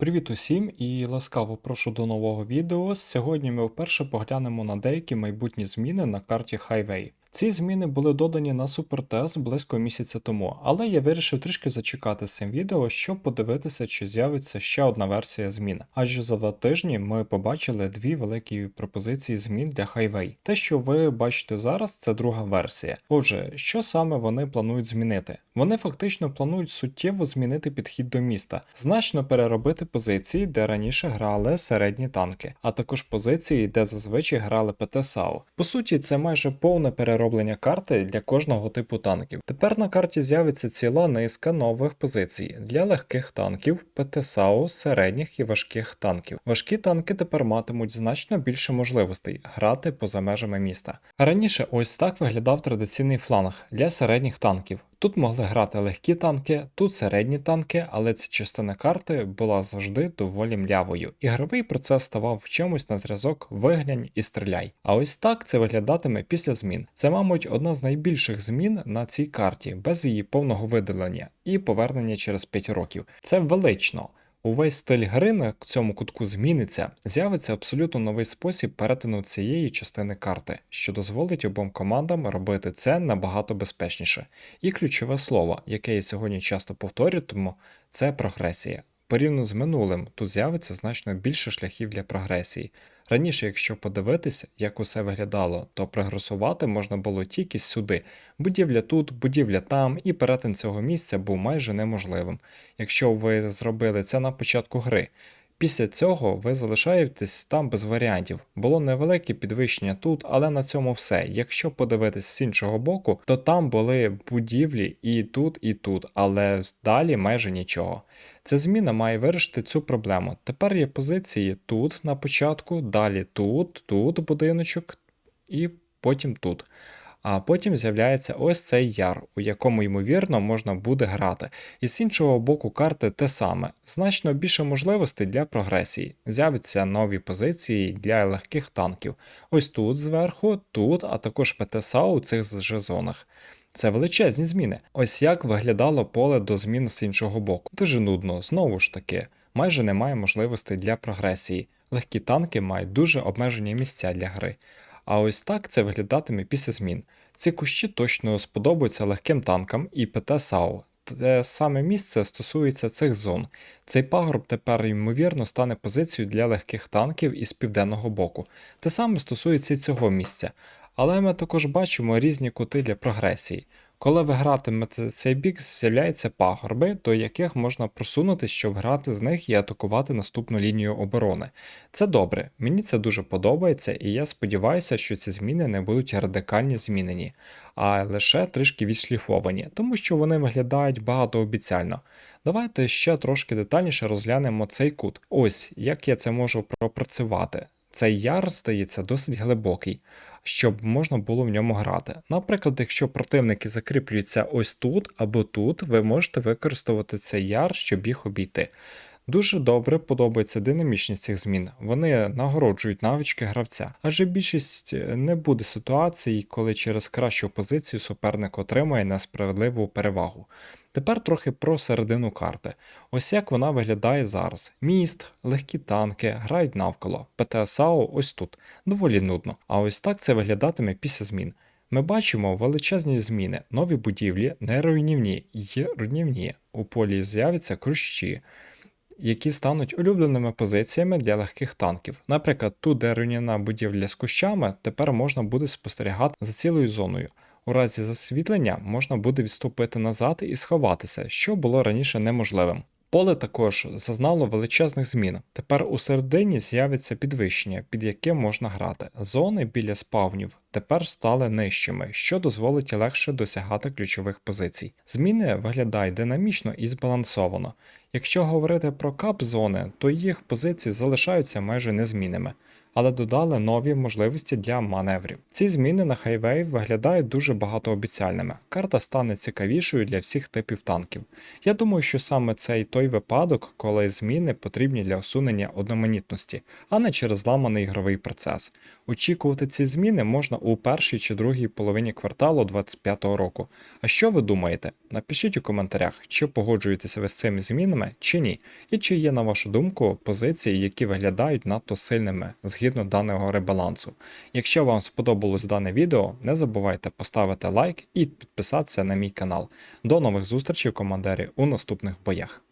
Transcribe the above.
Привіт усім і ласкаво прошу до нового відео. Сьогодні ми вперше поглянемо на деякі майбутні зміни на карті Highway. Ці зміни були додані на супертест близько місяця тому, але я вирішив трішки зачекати з цим відео, щоб подивитися, чи з'явиться ще одна версія змін. Адже за два тижні ми побачили дві великі пропозиції змін для Highway. Те, що ви бачите зараз, це друга версія. Отже, що саме вони планують змінити? Вони фактично планують суттєво змінити підхід до міста, значно переробити позиції, де раніше грали середні танки, а також позиції, де зазвичай грали ПТ САУ. По суті, це майже повне перероблення карти для кожного типу танків. Тепер на карті з'явиться ціла низка нових позицій для легких танків, ПТ САУ, середніх і важких танків. Важкі танки тепер матимуть значно більше можливостей грати поза межами міста. Раніше ось так виглядав традиційний фланг для середніх танків. Тут могли грати легкі танки, тут середні танки, але ця частина карти була завжди доволі млявою. Ігровий процес ставав в чомусь на зразок виглянь і стріляй. А ось так це виглядатиме після змін. Це, мабуть, одна з найбільших змін на цій карті, без її повного видалення і повернення через 5 років. Це велично. Увесь стиль гри на цьому кутку зміниться, з'явиться абсолютно новий спосіб перетину цієї частини карти, що дозволить обом командам робити це набагато безпечніше. І ключове слово, яке я сьогодні часто повторюватиму, це прогресія. Порівняно з минулим, тут з'явиться значно більше шляхів для прогресії. Раніше, якщо подивитися, як усе виглядало, то прогресувати можна було тільки сюди. Будівля тут, будівля там, і перетин цього місця був майже неможливим, якщо ви зробили це на початку гри. Після цього ви залишаєтесь там без варіантів. Було невелике підвищення тут, але на цьому все. Якщо подивитись з іншого боку, то там були будівлі і тут, і тут, але далі майже нічого. Ця зміна має вирішити цю проблему. Тепер є позиції тут на початку, далі тут, тут будиночок і потім тут. А потім з'являється ось цей яр, у якому ймовірно можна буде грати. І з іншого боку карти те саме, значно більше можливостей для прогресії. З'являться нові позиції для легких танків. Ось тут зверху, тут, а також ПТСА у цих же зонах. Це величезні зміни. Ось як виглядало поле до змін з іншого боку. Дуже нудно, знову ж таки, майже немає можливостей для прогресії. Легкі танки мають дуже обмежені місця для гри. А ось так це виглядатиме після змін. Ці кущі точно сподобаються легким танкам і ПТ САУ. Те саме місце стосується цих зон. Цей пагорб тепер, ймовірно, стане позицією для легких танків із південного боку. Те саме стосується і цього місця. Але ми також бачимо різні кути для прогресії. Коли ви гратимете цей бік, з'являються пагорби, до яких можна просунутися, щоб грати з них і атакувати наступну лінію оборони. Це добре, мені це дуже подобається, і я сподіваюся, що ці зміни не будуть радикальні змінені, а лише трішки відшліфовані, тому що вони виглядають багатообіцяльно. Давайте ще трошки детальніше розглянемо цей кут. Ось як я це можу пропрацювати. Цей яр стається досить глибокий, щоб можна було в ньому грати. Наприклад, якщо противники закріплюються ось тут або тут, ви можете використовувати цей яр, щоб їх обійти. Дуже добре подобається динамічність цих змін. Вони нагороджують навички гравця, адже більшість не буде ситуацій, коли через кращу позицію суперник отримає несправедливу перевагу. Тепер трохи про середину карти. Ось як вона виглядає зараз. Міст, легкі танки, грають навколо. ПТСАО ось тут. Доволі нудно. А ось так це виглядатиме після змін. Ми бачимо величезні зміни, нові будівлі, не руйнівні, й руйнівні. У полі з'являться крущі які стануть улюбленими позиціями для легких танків. Наприклад, тут, де руйняна будівля з кущами, тепер можна буде спостерігати за цілою зоною. У разі засвітлення можна буде відступити назад і сховатися, що було раніше неможливим. Поле також зазнало величезних змін. Тепер у середині з'явиться підвищення, під яке можна грати. Зони біля спавнів тепер стали нижчими, що дозволить легше досягати ключових позицій. Зміни виглядають динамічно і збалансовано. Якщо говорити про кап-зони, то їх позиції залишаються майже незмінними. Але додали нові можливості для маневрів. Ці зміни на хайвей виглядають дуже багатообіцяльними. Карта стане цікавішою для всіх типів танків. Я думаю, що саме це і той випадок, коли зміни потрібні для усунення одноманітності, а не через зламаний ігровий процес. Очікувати ці зміни можна у першій чи другій половині кварталу 2025 року. А що ви думаєте? Напишіть у коментарях, чи погоджуєтеся ви з цими змінами чи ні, і чи є, на вашу думку, позиції, які виглядають надто сильними згідно даного ребалансу. Якщо вам сподобалось дане відео, не забувайте поставити лайк і підписатися на мій канал. До нових зустрічей, командирі, у наступних боях.